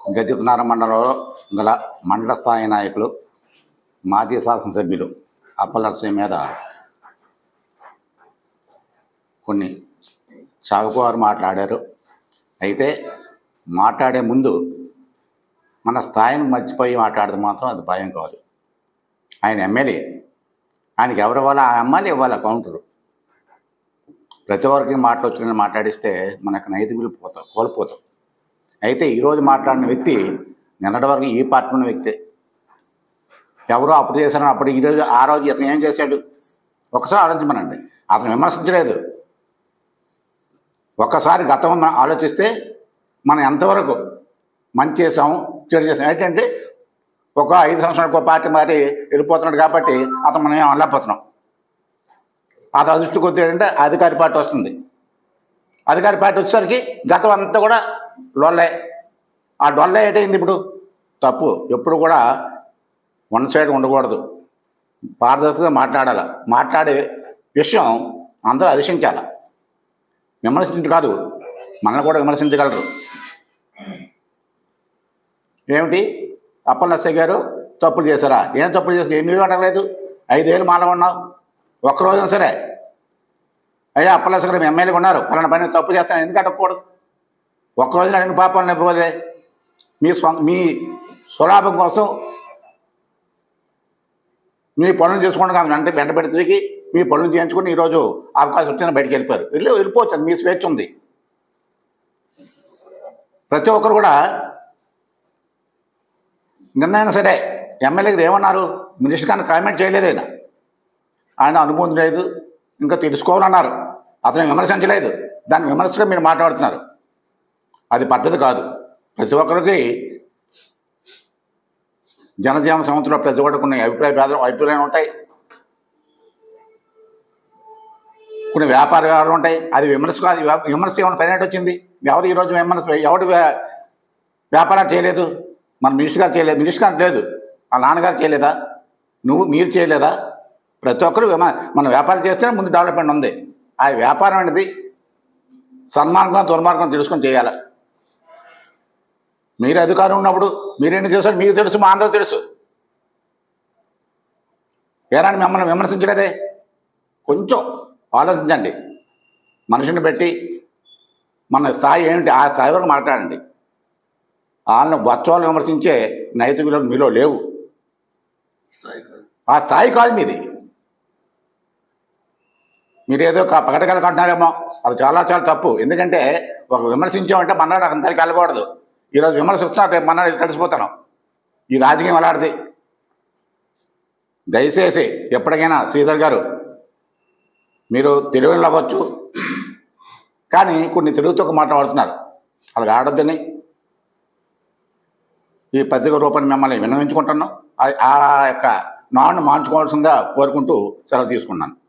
గజకునార మండలంలో గల మండల స్థాయి నాయకులు మాజీ శాసనసభ్యులు అప్పలరసయ్య మీద కొన్ని చావుకోవారు మాట్లాడారు. అయితే మాట్లాడే ముందు మన స్థాయిని మర్చిపోయి మాట్లాడితే మాత్రం అది భయం కాదు. ఆయన ఎమ్మెల్యే. ఆయనకి ఎవరు ఇవ్వాలో ఆ ఎమ్మెల్యే ఇవ్వాలి కౌంటరు. ప్రతి ఒక్కరికి మాటలు వచ్చిన మాట్లాడిస్తే మనకు నైతికులు పోతాం కోల్పోతాం అయితే ఈరోజు మాట్లాడిన వ్యక్తి నిన్నటి వరకు ఈ పార్టీ ఉన్న వ్యక్తే. ఎవరో అప్పుడు చేశారని అప్పుడు ఈరోజు ఆ రోజు ఇతను ఏం చేశాడు? ఒకసారి ఆలోచించమనండి. అతను విమర్శించలేదు. ఒక్కసారి గతం మనం ఆలోచిస్తే మనం ఎంతవరకు మంచి చేసాము చెడు చేసాం ఏంటంటే ఒక ఐదు సంవత్సరాలకు ఒక పార్టీ మారి వెళ్ళిపోతున్నాడు కాబట్టి అతను మనం ఏం అనలేకపోతున్నాం. అతను అదృష్టి కొద్ది ఏంటంటే అధికారి పార్టీ వస్తుంది. అధికారి పార్టీ వచ్చేసరికి గతం అంతా కూడా డొల్లే. ఆ డొల్లే ఏటైంది ఇప్పుడు? తప్పు. ఎప్పుడు కూడా వన్ సైడ్ ఉండకూడదు. పారదర్శకంగా మాట్లాడాలి. మాట్లాడే విషయం అందరూ హర్షించాలి విమర్శించు కాదు. మనల్ని కూడా విమర్శించగలరు. ఏమిటి? అప్పలనస్సయ్య గారు తప్పులు చేశారా? ఏం తప్పులు చేశారు? ఎన్ని అడగలేదు? ఐదేళ్ళు మాట ఉన్నావు. ఒక్కరోజు సరే. అయ్యా అప్పలనస్సయ్య గారు ఎమ్మెల్యేగా ఉన్నారు. పలానా పని తప్పు చేస్తాను. ఎందుకు అడగకూడదు? ఒక్కరోజు అడిగిన పాపాలు నింపబోదే మీ స్వ మీ స్వలాభం కోసం మీ పనులు చేసుకోండి కాదు అంటే వెంట పెడితే మీ పనులు చేయించుకుని ఈరోజు అవకాశం వచ్చిన బయటికి వెళ్ళిపోయారు. వెళ్ళి వెళ్ళిపోవచ్చు మీ స్వేచ్ఛ ఉంది. ప్రతి ఒక్కరు కూడా నిన్నైనా సరే ఎమ్మెల్యే గారు ఏమన్నారు? మినిస్టర్ గారిని కామెంట్ చేయలేదు ఆయన. ఆయన అనుభవం లేదు ఇంకా తెలుసుకోవాలన్నారు అతను విమర్శించలేదు. దాన్ని విమర్శగా మీరు మాట్లాడుతున్నారు. అది పద్ధతి కాదు. ప్రతి ఒక్కరికి జనజీవన సంవత్సరంలో ప్రతి ఒక్కరికి కొన్ని అభిప్రాయ భేదాలు అభిప్రాయాలు ఉంటాయి. కొన్ని వ్యాపార వ్యవహారాలు ఉంటాయి. అది విమర్శ కాదు. వ్యాప- విమర్శ ఏమైనా పైనట్టు వచ్చింది? ఎవరు ఈరోజు విమర్శ ఎవడు వ్యాపారాలు చేయలేదు? మన మినిస్టర్ గారు చేయలేదు. మినిస్టర్ గారు లేదు. మా నాన్నగారు చేయలేదా? నువ్వు మీరు చేయలేదా? ప్రతి ఒక్కరు మన మనం వ్యాపారం చేస్తేనే ముందు డెవలప్మెంట్ ఉంది. ఆ వ్యాపారం అనేది సన్మార్గం దుర్మార్గం తెలుసుకొని చేయాలి. మీరు అధికారం ఉన్నప్పుడు మీరేం చేశారు? మీకు తెలుసు మా అందరూ తెలుసు. ఏరాని మిమ్మల్ని విమర్శించలేదే? కొంచెం ఆలోచించండి. మనిషిని పెట్టి మన స్థాయి ఏంటి ఆ స్థాయి వరకు మాట్లాడండి. వాళ్ళని బచ్చవాళ్ళు విమర్శించే నైతిక విలువలు మీలో లేవు. ఆ స్థాయి కాదు మీది. మీరేదో క- పగటగలకు అంటున్నారేమో అది చాలా చాలా తప్పు. ఎందుకంటే ఒక విమర్శించామంటే మన్నాడు అందరికి వెళ్ళకూడదు. ఈరోజు విమర్శిస్తున్నా రేపు మన్నాడు కలిసిపోతాను. ఈ రాజకీయం అలాంటిది దయచేసి ఎప్పటికైనా శ్రీధర్ గారు మీరు తెలుగులో అవ్వచ్చు. కానీ కొన్ని తెలుగుతో మాట్లాడుతున్నారు. అలాగ ఆడొద్దని ఈ పత్రిక రూపాన్ని మిమ్మల్ని విన్నవించుకుంటున్నాం. ఆ యొక్క నాన్ను మార్చుకోవాల్సిందా కోరుకుంటూ సెలవు తీసుకున్నాను.